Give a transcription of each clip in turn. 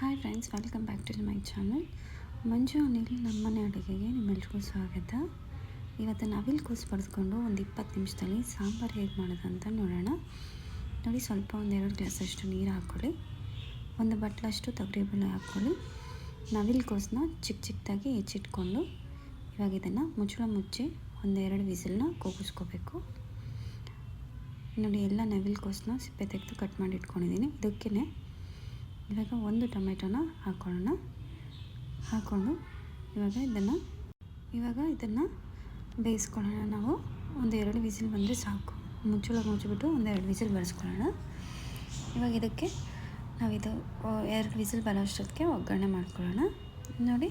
Hi friends welcome back to my channel Manju Anil ನಮ್ಮನೆ ಅಡುಗೆಗೆ ನಿಮ್ಮೆಲ್ರಿಗೂ ಸ್ವಾಗತ. ಇವತ್ತು ನವಿಲು ಕೂಸು ಪಡೆದುಕೊಂಡು ಒಂದು ಇಪ್ಪತ್ತು ನಿಮಿಷದಲ್ಲಿ ಸಾಂಬಾರು ಹೇಗೆ ಮಾಡೋದು ಅಂತ ನೋಡೋಣ. ನೋಡಿ, ಸ್ವಲ್ಪ ಒಂದು ಎರಡು ಗ್ಲಾಸಷ್ಟು ನೀರು ಹಾಕ್ಕೊಳ್ಳಿ. ಒಂದು ಬಟ್ಲಷ್ಟು ತೊಗರಿಬೇಳೆ ಹಾಕ್ಕೊಳ್ಳಿ. ನವಿಲು ಕೋಸನ್ನ ಚಿಕ್ಕ ಚಿಕ್ಕದಾಗಿ ಹೆಚ್ಚಿಟ್ಕೊಂಡು ಇವಾಗ ಇದನ್ನು ಮುಚ್ಚಳ ಮುಚ್ಚಿ ಒಂದೆರಡು ವಿಸಿಲ್ನ ಕೂಗಿಸ್ಕೋಬೇಕು. ನೋಡಿ, ಎಲ್ಲ ನವಿಲು ಕೋಸನ್ನ ಸಿಪ್ಪೆ ತೆಗೆದು ಕಟ್ ಮಾಡಿ ಇಟ್ಕೊಂಡಿದ್ದೀನಿ ಇದಕ್ಕೇ ಇವಾಗ ಒಂದು ಟೊಮೆಟೊನ ಹಾಕ್ಕೊಳ್ಳೋಣ ಹಾಕ್ಕೊಂಡು ಇವಾಗ ಇದನ್ನು ಇವಾಗ ಇದನ್ನು ಬೇಯಿಸ್ಕೊಳ್ಳೋಣ ನಾವು. ಒಂದು ಎರಡು ವಿಸಿಲ್ ಬಂದರೆ ಸಾಕು. ಮುಚ್ಚಳ ಮುಚ್ಚಿಬಿಟ್ಟು ಒಂದೆರಡು ವಿಸಿಲ್ ಬಳಸ್ಕೊಳ್ಳೋಣ ಇವಾಗ ಇದಕ್ಕೆ ನಾವಿದು ಎರಡು ವಿಸಿಲ್ ಬರೋ ಅಷ್ಟೊತ್ತಿಗೆ ಒಗ್ಗರಣೆ ಮಾಡ್ಕೊಳ್ಳೋಣ. ನೋಡಿ,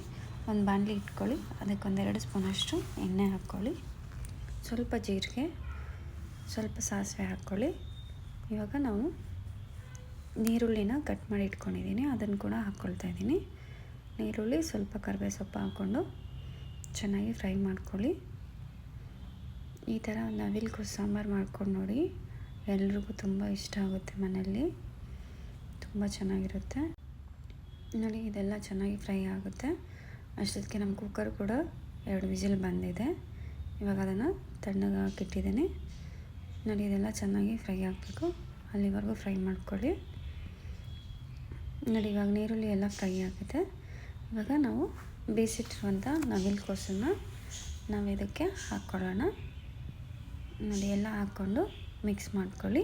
ಒಂದು ಬಾಣಲಿ ಇಟ್ಕೊಳ್ಳಿ. ಅದಕ್ಕೆ ಒಂದೆರಡು ಸ್ಪೂನಷ್ಟು ಎಣ್ಣೆ ಹಾಕ್ಕೊಳ್ಳಿ. ಸ್ವಲ್ಪ ಜೀರಿಗೆ, ಸ್ವಲ್ಪ ಸಾಸಿವೆ ಹಾಕ್ಕೊಳ್ಳಿ. ಇವಾಗ ನಾವು ನೀರುಳ್ಳಿನ ಕಟ್ ಮಾಡಿ ಇಟ್ಕೊಂಡಿದ್ದೀನಿ, ಅದನ್ನು ಕೂಡ ಹಾಕ್ಕೊಳ್ತಾ ಇದ್ದೀನಿ. ನೀರುಳ್ಳಿ ಸ್ವಲ್ಪ ಕರಿಬೇವು ಸೊಪ್ಪು ಹಾಕ್ಕೊಂಡು ಚೆನ್ನಾಗಿ ಫ್ರೈ ಮಾಡ್ಕೊಳ್ಳಿ. ಈ ಥರ ನವಿಲು ಸಾಂಬಾರು ಮಾಡ್ಕೊಂಡು ನೋಡಿ, ಎಲ್ರಿಗೂ ತುಂಬ ಇಷ್ಟ ಆಗುತ್ತೆ ಮನೆಯಲ್ಲಿ. ತುಂಬ ಚೆನ್ನಾಗಿರುತ್ತೆ. ನೋಡಿ, ಇದೆಲ್ಲ ಚೆನ್ನಾಗಿ ಫ್ರೈ ಆಗುತ್ತೆ. ಅಷ್ಟೊತ್ತಿಗೆ ನಮ್ಮ ಕುಕ್ಕರ್ ಕೂಡ ಎರಡು ವಿಜಿಲ್ ಬಂದಿದೆ. ಇವಾಗ ಅದನ್ನು ತಣ್ಣಗೆ ಹಾಕಿಟ್ಟಿದ್ದೀನಿ. ನೋಡಿ, ಇದೆಲ್ಲ ಚೆನ್ನಾಗಿ ಫ್ರೈ ಆಗಬೇಕು. ಅಲ್ಲಿವರೆಗೂ ಫ್ರೈ ಮಾಡ್ಕೊಳ್ಳಿ. ನೋಡಿ, ಇವಾಗ ನೀರುಳ್ಳಿ ಎಲ್ಲ ಫ್ರೈ ಆಗಿದೆ. ಇವಾಗ ನಾವು ಬೇಯಿಸಿಟ್ಟಿರುವಂಥ ನವಿಲು ಕೋಸನ್ನು ನಾವು ಇದಕ್ಕೆ ಹಾಕ್ಕೊಳ್ಳೋಣ. ನೋಡಿ, ಎಲ್ಲ ಹಾಕ್ಕೊಂಡು ಮಿಕ್ಸ್ ಮಾಡ್ಕೊಳ್ಳಿ.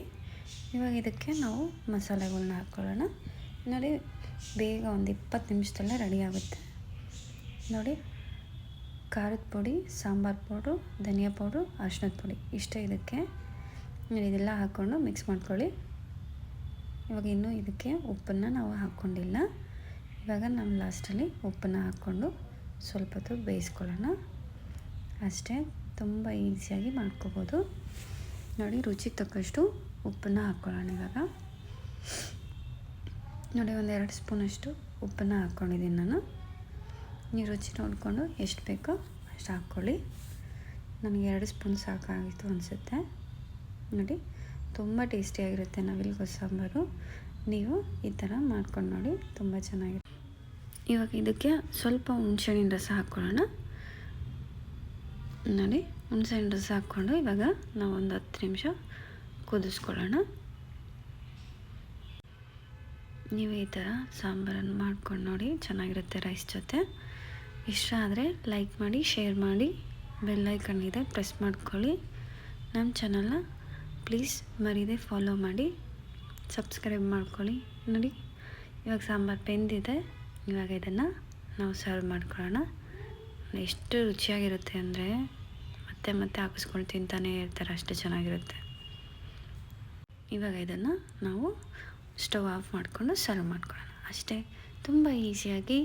ಇವಾಗ ಇದಕ್ಕೆ ನಾವು ಮಸಾಲೆಗಳನ್ನ ಹಾಕ್ಕೊಳ್ಳೋಣ. ನೋಡಿ, ಬೇಗ ಒಂದು ಇಪ್ಪತ್ತು ನಿಮಿಷದಲ್ಲೇ ರೆಡಿ ಆಗುತ್ತೆ. ನೋಡಿ, ಖಾರದ ಪುಡಿ, ಸಾಂಬಾರು ಪೌಡ್ರು, ಧನಿಯಾ ಪೌಡ್ರು ಅರ್ಶಿನದ ಪುಡಿ ಇಷ್ಟೇ ಇದಕ್ಕೆ. ಇದೆಲ್ಲ ಹಾಕ್ಕೊಂಡು ಮಿಕ್ಸ್ ಮಾಡ್ಕೊಳ್ಳಿ. ಇವಾಗ ಇನ್ನೂ ಇದಕ್ಕೆ ಉಪ್ಪನ್ನು ನಾವು ಹಾಕ್ಕೊಂಡಿಲ್ಲ. ಇವಾಗ ನಾವು ಲಾಸ್ಟಲ್ಲಿ ಉಪ್ಪನ್ನು ಹಾಕ್ಕೊಂಡು ಸ್ವಲ್ಪ ಹೊತ್ತು ಬೇಯಿಸ್ಕೊಳ್ಳೋಣ. ಅಷ್ಟೇ ತುಂಬ ಈಸಿಯಾಗಿ ಮಾಡ್ಕೋಬೋದು. ನೋಡಿ ರುಚಿ ತಕ್ಕಷ್ಟು ಉಪ್ಪನ್ನು ಹಾಕ್ಕೊಳ್ಳೋಣ ಇವಾಗ. ನೋಡಿ ಒಂದು ಎರಡು ಸ್ಪೂನಷ್ಟು ಉಪ್ಪನ್ನು ಹಾಕ್ಕೊಂಡಿದ್ದೀನಿ ನಾನು. ನೀವು ರುಚಿ ನೋಡಿಕೊಂಡು ಎಷ್ಟು ಬೇಕೋ ಅಷ್ಟು ಹಾಕ್ಕೊಳ್ಳಿ. ನನಗೆ ಎರಡು ಸ್ಪೂನ್ ಸಾಕಾಗಿತ್ತು ಅನಿಸುತ್ತೆ. ನೋಡಿ ತುಂಬ ಟೇಸ್ಟಿಯಾಗಿರುತ್ತೆ ನವಿಲು ಸಾಂಬಾರು ನೀವು ಈ ಥರ ಮಾಡ್ಕೊಂಡು ನೋಡಿ, ತುಂಬ ಚೆನ್ನಾಗಿರುತ್ತೆ. ಇವಾಗ ಇದಕ್ಕೆ ಸ್ವಲ್ಪ ಹುಣ್ಸೆಹಣ್ಣಿನ ರಸ ಹಾಕ್ಕೊಳ್ಳೋಣ. ನೋಡಿ, ಹುಣ್ಸೆಹಣ್ಣು ರಸ ಹಾಕ್ಕೊಂಡು ಇವಾಗ ನಾವು ಒಂದು ಹತ್ತು ನಿಮಿಷ ಕುದಿಸ್ಕೊಳ್ಳೋಣ. ನೀವು ಈ ಥರ ಸಾಂಬಾರನ್ನು ಮಾಡ್ಕೊಂಡು ನೋಡಿ, ಚೆನ್ನಾಗಿರುತ್ತೆ ರೈಸ್ ಜೊತೆ. ಇಷ್ಟ ಆದರೆ ಲೈಕ್ ಮಾಡಿ, ಶೇರ್ ಮಾಡಿ ಬೆಲ್ಲೈಕನ್ ಇದೆ, ಪ್ರೆಸ್ ಮಾಡ್ಕೊಳ್ಳಿ. ನಮ್ಮ ಚಾನಲ್ನ ಪ್ಲೀಸ್ ಮರೀದೆ ಫಾಲೋ ಮಾಡಿ ಸಬ್ಸ್ಕ್ರೈಬ್ ಮಾಡ್ಕೊಳ್ಳಿ. ನೋಡಿ, ಇವಾಗ ಸಾಂಬಾರು ಬೆಂದಿದೆ. ಇವಾಗ ಇದನ್ನು ನಾವು ಸರ್ವ್ ಮಾಡ್ಕೊಳ್ಳೋಣ. ಎಷ್ಟು ರುಚಿಯಾಗಿರುತ್ತೆ ಅಂದರೆ ಮತ್ತೆ ಮತ್ತೆ ಹಾಕಿಸ್ಕೊಂಡು ತಿಂತಾನೆ ಇರ್ತಾರೆ, ಅಷ್ಟು ಚೆನ್ನಾಗಿರುತ್ತೆ. ಇವಾಗ ಇದನ್ನು ನಾವು ಸ್ಟವ್ ಆಫ್ ಮಾಡಿಕೊಂಡು ಸರ್ವ್ ಮಾಡ್ಕೊಳ್ಳೋಣ. ಅಷ್ಟೇ, ತುಂಬ ಈಸಿಯಾಗಿ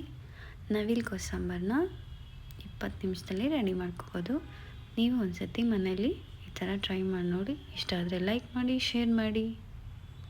ನವಿಲ್ ಕೋಸಂಬರನ್ನ ಇಪ್ಪತ್ತು ನಿಮಿಷದಲ್ಲಿ ರೆಡಿ ಮಾಡ್ಕೋಬೋದು. ನೀವು ಒಂದು ಸತಿ ಮನೇಲಿ ಥರ ಟ್ರೈ ಮಾಡಿ ನೋಡಿ. ಇಷ್ಟ ಆದರೆ ಲೈಕ್ ಮಾಡಿ ಶೇರ್ ಮಾಡಿ.